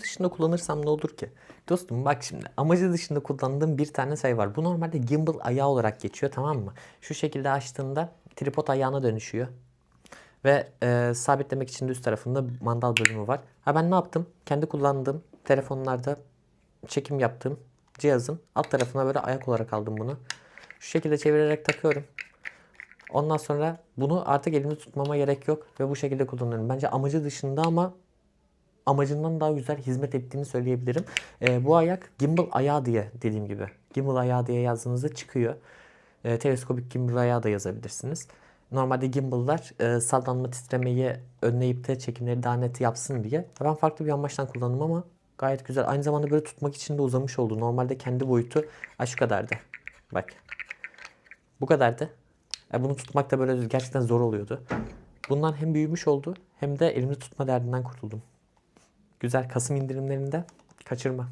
dışında kullanırsam ne olur ki? Dostum bak şimdi amacı dışında kullandığım bir tane şey var. Bu normalde gimbal ayağı olarak geçiyor tamam mı? Şu şekilde açtığında tripod ayağına dönüşüyor. Ve e, sabitlemek için de üst tarafında mandal bölümü var. Ha ben ne yaptım? Kendi kullandığım telefonlarda çekim yaptığım cihazın alt tarafına böyle ayak olarak aldım bunu. Şu şekilde çevirerek takıyorum. Ondan sonra bunu artık elimde tutmama gerek yok ve bu şekilde kullanıyorum. Bence amacı dışında ama amacından daha güzel hizmet ettiğini söyleyebilirim. Ee, bu ayak gimbal ayağı diye dediğim gibi. Gimbal ayağı diye yazdığınızda çıkıyor. Ee, teleskopik gimbal ayağı da yazabilirsiniz. Normalde gimbal'lar e, sallanma titremeyi önleyip de çekimleri daha net yapsın diye. Ben farklı bir amaçtan kullandım ama gayet güzel. Aynı zamanda böyle tutmak için de uzamış oldu. Normalde kendi boyutu ha, şu kadardı. Bak. Bu kadardı. E, bunu tutmak da böyle gerçekten zor oluyordu. Bundan hem büyümüş oldu hem de elimde tutma derdinden kurtuldum. Güzel Kasım indirimlerinde kaçırma.